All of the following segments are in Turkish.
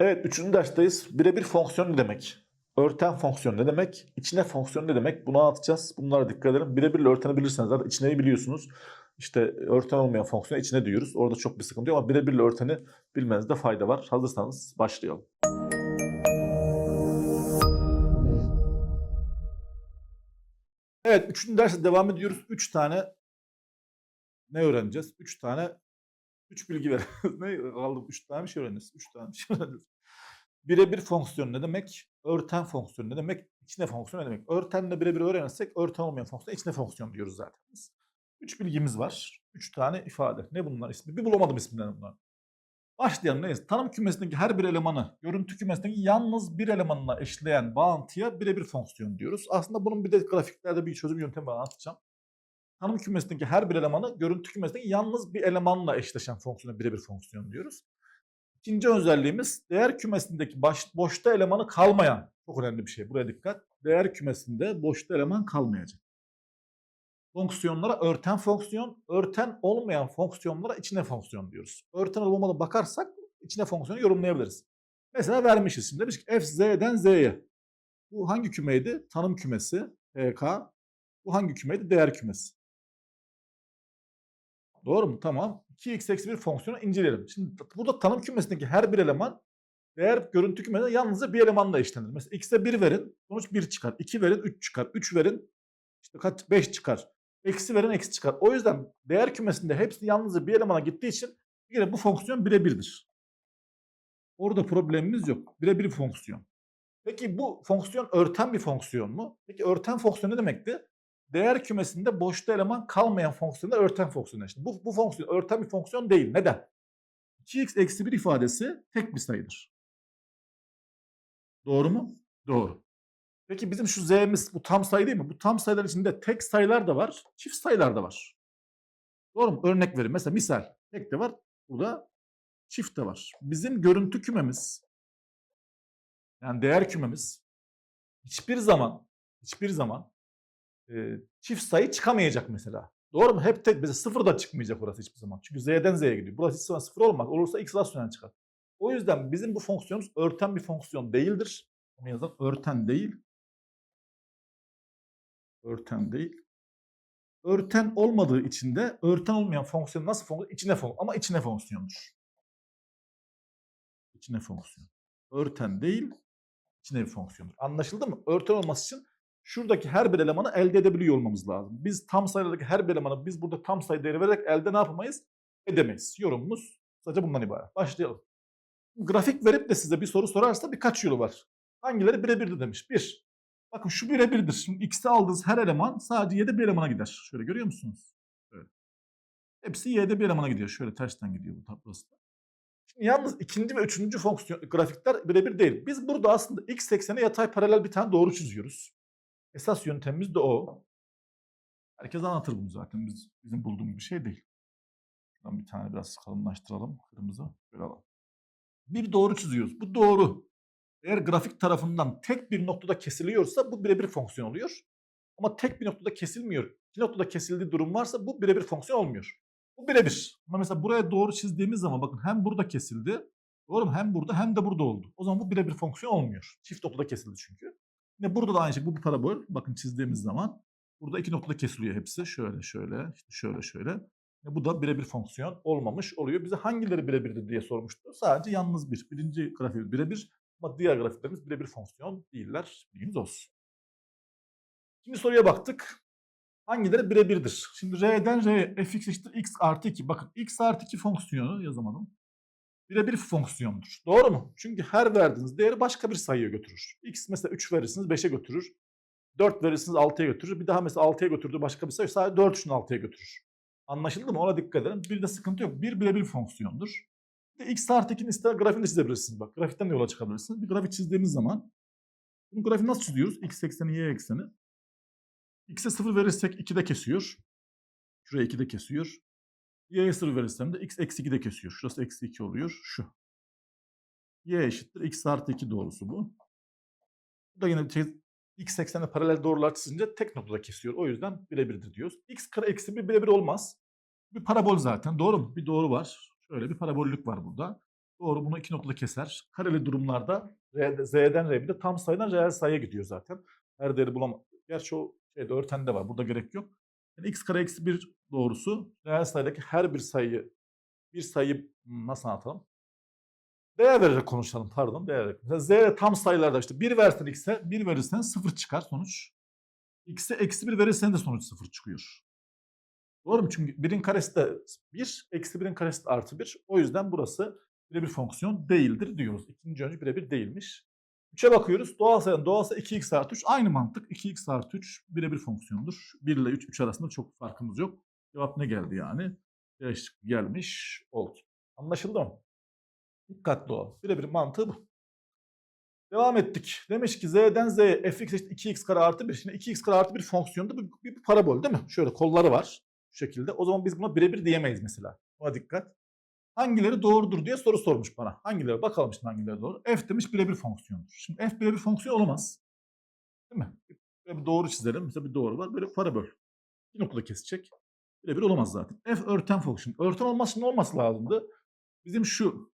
Evet, üçüncü dersteyiz. Birebir fonksiyon ne demek? Örten fonksiyon ne demek? İçine fonksiyon ne demek? Bunu anlatacağız. Bunlara dikkat edelim. Birebirle örteni bilirseniz zaten içneyi biliyorsunuz. İşte örten olmayan fonksiyona içine diyoruz. Orada çok bir sıkıntı yok ama birebirle örteni bilmenizde fayda var. Hazırsanız başlayalım. Evet, üçüncü derse devam ediyoruz. Üç tane ne öğreneceğiz? Üç tane, üç bilgi ver. ne kaldı? Üç tane bir şey öğreneceğiz. Üç tane bir şey öğreneceğiz. Birebir fonksiyon ne demek? Örten fonksiyon ne demek? İçine fonksiyon ne demek? Örtenle birebir öğrenirsek örten olmayan fonksiyon içine fonksiyon diyoruz zaten biz. Üç bilgimiz var. Üç tane ifade. Ne bunlar ismi? Bir bulamadım isimlerini bunlar. Başlayalım neyse. Tanım kümesindeki her bir elemanı görüntü kümesindeki yalnız bir elemanla eşleyen bağıntıya birebir fonksiyon diyoruz. Aslında bunun bir de grafiklerde bir çözüm yöntemi var anlatacağım. Tanım kümesindeki her bir elemanı görüntü kümesindeki yalnız bir elemanla eşleşen fonksiyona birebir fonksiyon diyoruz. İkinci özelliğimiz değer kümesindeki baş, boşta elemanı kalmayan. Çok önemli bir şey. Buraya dikkat. Değer kümesinde boşta eleman kalmayacak. Fonksiyonlara örten fonksiyon, örten olmayan fonksiyonlara içine fonksiyon diyoruz. Örten olup olmadığına bakarsak içine fonksiyonu yorumlayabiliriz. Mesela vermişiz şimdi. Demiş ki f z'den z'ye. Bu hangi kümeydi? Tanım kümesi. PK. Bu hangi kümeydi? Değer kümesi. Doğru mu? Tamam. 2x eksi 1 fonksiyonu inceleyelim. Şimdi burada tanım kümesindeki her bir eleman değer görüntü kümesinde yalnızca bir elemanla eşlenir. Mesela x'e 1 verin, sonuç 1 çıkar. 2 verin, 3 çıkar. 3 verin, işte kaç 5 çıkar. Eksi verin, eksi çıkar. O yüzden değer kümesinde hepsi yalnızca bir elemana gittiği için kere bu fonksiyon birebirdir. Orada problemimiz yok. Birebir fonksiyon. Peki bu fonksiyon örten bir fonksiyon mu? Peki örten fonksiyon ne demekti? Değer kümesinde boşta eleman kalmayan fonksiyonda örten fonksiyon. İşte bu, bu fonksiyon örten bir fonksiyon değil. Neden? 2x eksi 1 ifadesi tek bir sayıdır. Doğru mu? Doğru. Peki bizim şu z'miz bu tam sayı değil mi? Bu tam sayılar içinde tek sayılar da var, çift sayılar da var. Doğru mu? Örnek vereyim. Mesela misal tek de var, burada çift de var. Bizim görüntü kümemiz yani değer kümemiz hiçbir zaman hiçbir zaman çift sayı çıkamayacak mesela. Doğru mu? Hep tek mesela sıfır da çıkmayacak orası hiçbir zaman. Çünkü z'den z'ye gidiyor. Burası hiç zaman sıfır olmaz. Olursa x rasyonel çıkar. O yüzden bizim bu fonksiyonumuz örten bir fonksiyon değildir. Onu yazalım. Örten değil. Örten değil. Örten olmadığı için de örten olmayan fonksiyon nasıl fonksiyon? İçine fonksiyon. Ama içine fonksiyondur. İçine fonksiyon. Örten değil, içine bir fonksiyondur. Anlaşıldı mı? Örten olması için şuradaki her bir elemanı elde edebiliyor olmamız lazım. Biz tam sayılardaki her bir elemanı biz burada tam sayı değeri vererek elde ne yapamayız? Edemeyiz. Yorumumuz sadece bundan ibaret. Başlayalım. Grafik verip de size bir soru sorarsa birkaç yolu var. Hangileri birebirdir demiş. Bir, bakın şu birebirdir. Şimdi x'te aldığınız her eleman sadece y'de bir elemana gider. Şöyle görüyor musunuz? Evet. Hepsi y'de bir elemana gidiyor. Şöyle tersten gidiyor bu tablası. Şimdi yalnız ikinci ve üçüncü fonksiyon grafikler birebir değil. Biz burada aslında x eksene yatay paralel bir tane doğru çiziyoruz. Esas yöntemimiz de o. Herkes anlatır bunu zaten. Biz, bizim bulduğumuz bir şey değil. Şuradan bir tane biraz kalınlaştıralım. Kırmızı. Böyle alalım. Bir doğru çiziyoruz. Bu doğru. Eğer grafik tarafından tek bir noktada kesiliyorsa bu birebir fonksiyon oluyor. Ama tek bir noktada kesilmiyor. İki noktada kesildiği durum varsa bu birebir fonksiyon olmuyor. Bu birebir. Ama mesela buraya doğru çizdiğimiz zaman bakın hem burada kesildi. Doğru mu? Hem burada hem de burada oldu. O zaman bu birebir fonksiyon olmuyor. Çift noktada kesildi çünkü. Yine burada da aynı şey. Bu parabol. Bakın çizdiğimiz zaman burada iki noktada kesiliyor hepsi. Şöyle şöyle işte şöyle şöyle. E Bu da birebir fonksiyon olmamış oluyor. Bize hangileri birebirdir diye sormuştu. Sadece yalnız bir. Birinci grafiğimiz birebir ama diğer grafiklerimiz birebir fonksiyon değiller. Bilginiz olsun. Şimdi soruya baktık. Hangileri birebirdir? Şimdi R'den R, fx eşittir x artı 2. Bakın x artı 2 fonksiyonu yazamadım. Birebir fonksiyondur. Doğru mu? Çünkü her verdiğiniz değeri başka bir sayıya götürür. x mesela 3 verirsiniz 5'e götürür. 4 verirsiniz 6'ya götürür. Bir daha mesela 6'ya götürdüğü başka bir sayı sadece 4 şunu 6'ya götürür. Anlaşıldı mı? Ona dikkat edin. Bir de sıkıntı yok. Bir birebir fonksiyondur. Bir de x artı 2'nin ister grafiğini de çizebilirsiniz. Bak grafikten de yola çıkabilirsiniz. Bir grafik çizdiğimiz zaman bu grafiği nasıl çiziyoruz? x ekseni, y ekseni. x'e 0 verirsek 2'de kesiyor. Şuraya 2'de kesiyor. Y'ye 0 verirsem de x eksi 2'de kesiyor. Şurası eksi 2 oluyor. Şu. y eşittir. x artı 2 doğrusu bu. Bu da yine şey, x eksenine paralel doğrular çizince tek noktada kesiyor. O yüzden birebirdir diyoruz. x kare eksi 1 birebir olmaz. Bir parabol zaten. Doğru mu? Bir doğru var. Şöyle bir parabollük var burada. Doğru bunu iki noktada keser. Kareli durumlarda Z'den R bir de tam sayıdan reel sayıya gidiyor zaten. Her değeri bulamam. Gerçi o şeyde örtende var. Burada gerek yok. Yani x kare eksi 1 doğrusu reel sayıdaki her bir sayıyı bir hmm, nasıl anlatalım? Değer vererek konuşalım pardon değer vererek. Mesela Z'de tam sayılarda işte 1 versen x'e 1 verirsen 0 çıkar sonuç. X'e eksi 1 verirsen de sonuç 0 çıkıyor. Doğru mu? Çünkü 1'in karesi de 1, eksi 1'in karesi de artı 1. O yüzden burası birebir fonksiyon değildir diyoruz. İkinci öncü birebir değilmiş. 3'e bakıyoruz. Doğal sayıdan doğal sayı 2x artı 3. Aynı mantık. 2x artı 3 birebir fonksiyondur. 1 ile 3, 3 arasında çok farkımız yok. Cevap ne geldi yani? Şıkkı gelmiş oldu. Anlaşıldı mı? Dikkatli ol. Birebir mantığı bu. Devam ettik. Demiş ki z'den z'ye fx eşit 2x kare artı 1. Şimdi 2x kare artı bir fonksiyonda bir, bir, bir parabol değil mi? Şöyle kolları var. Şu şekilde. O zaman biz buna birebir diyemeyiz mesela. Buna dikkat. Hangileri doğrudur diye soru sormuş bana. Hangileri? Bakalım şimdi hangileri doğru. F demiş birebir fonksiyondur. Şimdi f birebir fonksiyon olamaz. Değil mi? Böyle bir doğru çizelim. Mesela bir doğru var. Böyle parabol. Bir noktada kesecek. Birebir olamaz zaten. F örten fonksiyon. Örten olması için ne olması lazımdı? Bizim şu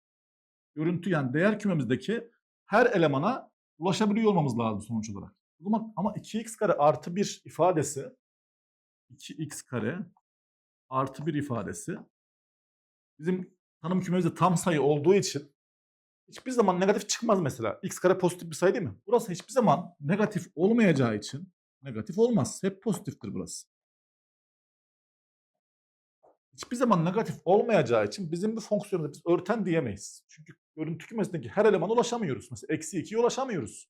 görüntü yani değer kümemizdeki her elemana ulaşabiliyor olmamız lazım sonuç olarak. Ama 2x kare artı 1 ifadesi 2x kare artı 1 ifadesi bizim tanım kümemizde tam sayı olduğu için hiçbir zaman negatif çıkmaz mesela. x kare pozitif bir sayı değil mi? Burası hiçbir zaman negatif olmayacağı için negatif olmaz. Hep pozitiftir burası. Hiçbir zaman negatif olmayacağı için bizim bu fonksiyonda biz örten diyemeyiz. Çünkü görüntü kümesindeki her elemana ulaşamıyoruz. Mesela eksi 2'ye ulaşamıyoruz.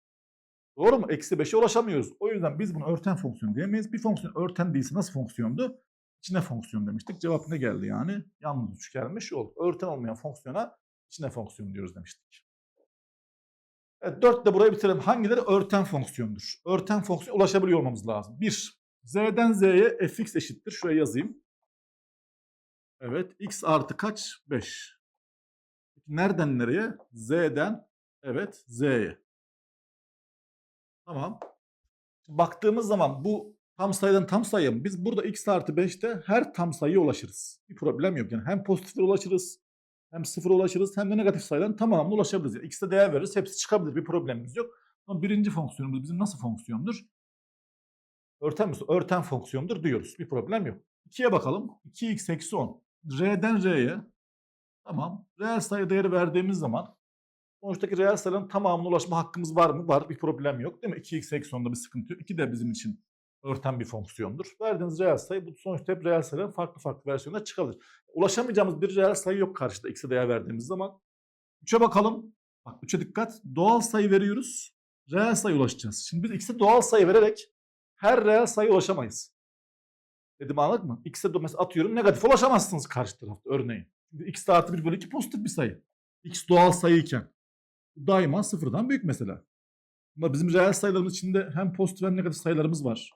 Doğru mu? Eksi 5'e ulaşamıyoruz. O yüzden biz bunu örten fonksiyon diyemeyiz. Bir fonksiyon örten değilse nasıl fonksiyondu? İçine fonksiyon demiştik. Cevap ne geldi yani? Yalnız üç gelmiş oldu. Örten olmayan fonksiyona içine fonksiyon diyoruz demiştik. Evet, 4 de burayı bitirelim. Hangileri örten fonksiyondur? Örten fonksiyon ulaşabiliyor olmamız lazım. 1. Z'den Z'ye fx eşittir. Şuraya yazayım. Evet. X artı kaç? 5. Nereden nereye? Z'den evet Z'ye. Tamam. Baktığımız zaman bu tam sayıdan tam sayıya mı? Biz burada x artı 5'te her tam sayıya ulaşırız. Bir problem yok. Yani hem pozitiflere ulaşırız, hem sıfıra ulaşırız, hem de negatif sayıların tamamına ulaşabiliriz. Yani x'e değer veririz. Hepsi çıkabilir. Bir problemimiz yok. Ama birinci fonksiyonumuz bizim nasıl fonksiyondur? Örten mi? Örten fonksiyondur diyoruz. Bir problem yok. 2'ye bakalım. 2x eksi 10. R'den R'ye. Tamam. Reel sayı değeri verdiğimiz zaman sonuçtaki reel sayıların tamamına ulaşma hakkımız var mı? Var. Bir problem yok. Değil mi? 2x eksi 10'da bir sıkıntı yok. 2 de bizim için örten bir fonksiyondur. Verdiğiniz reel sayı bu sonuçta hep reel sayıların farklı farklı versiyonlar çıkabilir. Ulaşamayacağımız bir reel sayı yok karşıda x'e değer verdiğimiz zaman. 3'e bakalım. Bak 3'e dikkat. Doğal sayı veriyoruz. Reel sayı ulaşacağız. Şimdi biz x'e doğal sayı vererek her reel sayı ulaşamayız. Dedim anladık mı? X'e mesela atıyorum negatif ulaşamazsınız karşı tarafta örneğin. X artı 1 bölü 2 pozitif bir sayı. x doğal sayıyken. Daima sıfırdan büyük mesela. Ama bizim reel sayılarımız içinde hem pozitif hem negatif sayılarımız var.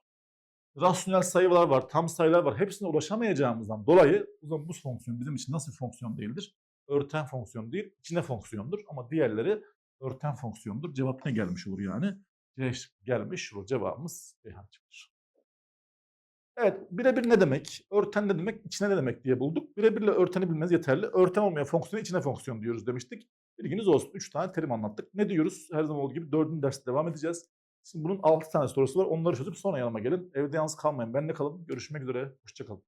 Rasyonel sayılar var, tam sayılar var. Hepsine ulaşamayacağımızdan dolayı o zaman bu fonksiyon bizim için nasıl bir fonksiyon değildir? Örten fonksiyon değil, içine fonksiyondur. Ama diğerleri örten fonksiyondur. Cevap ne gelmiş olur yani? Gelmiş olur. Cevabımız Ceyhan çıkar. Evet, birebir ne demek? Örten ne demek? İçine ne demek diye bulduk. Birebirle örteni bilmeniz yeterli. Örten olmayan fonksiyona içine fonksiyon diyoruz demiştik. Bilginiz olsun. 3 tane terim anlattık. Ne diyoruz? Her zaman olduğu gibi 4. derste devam edeceğiz. Şimdi bunun 6 tane sorusu var. Onları çözüp sonra yanıma gelin. Evde yalnız kalmayın. Benle kalın. Görüşmek üzere. Hoşçakalın.